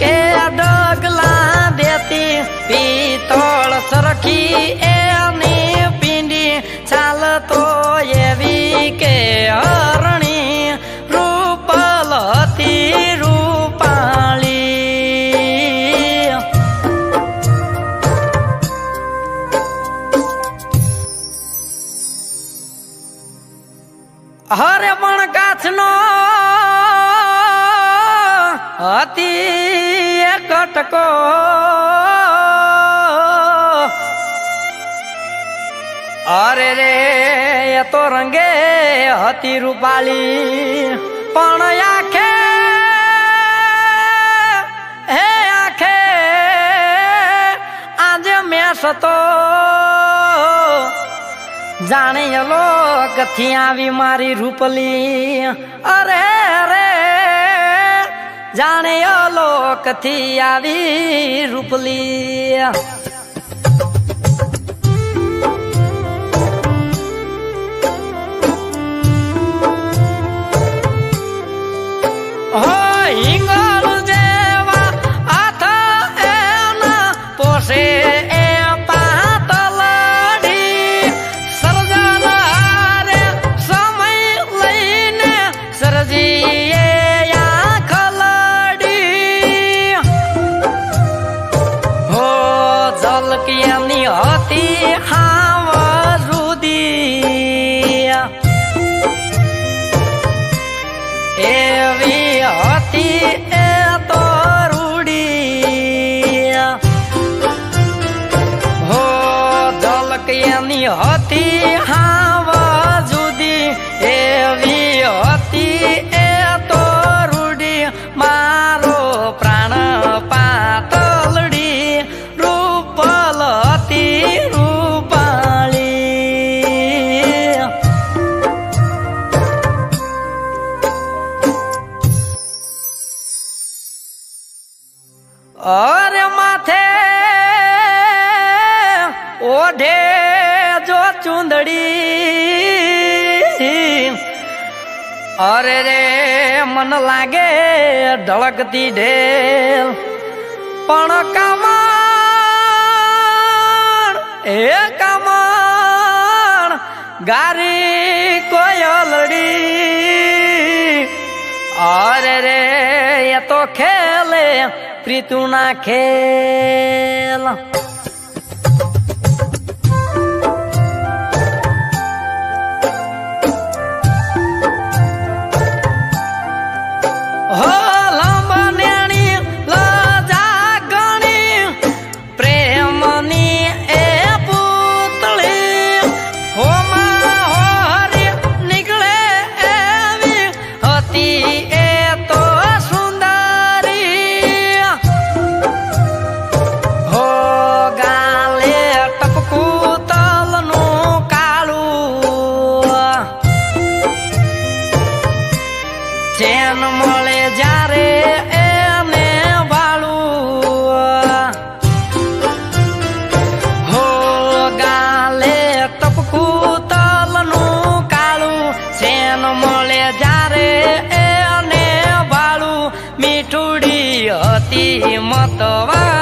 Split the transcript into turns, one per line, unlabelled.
કે ડગલા દેતી પિત્તળ સરખી એની પીંડી ચાલતો એવી કે હરણી રૂપલ હતી રૂપાળી. હરે પણ કાછનો હતી શકો અરે રે, એ તો રંગે હતી રૂપાલી, પણ આખે, હે આખે, આજે મેં સતો. જાણે એલો કથી આવી મારી રૂપલી. અરે રે જાણે લોકથી આવી રૂપલી. હતી હાવ રુદી એવી હતી તો રૂડી હો જલકિયાની હતી અરે માથે ઓઢે જો ચુંદડી. અરે રે, મન લાગે ઢળકતી ઢેલ. પણ કમાણ, એ કમાણ ગારી કોયલડી એ તો ખેલે પ્રીતુ ના ચેન મળે જ્યારે એને વાળું. હો ગાલે ટપકું કાળું. ચેન મળે જ્યારે એને વાળું. મીઠુડી હતી મતવાલી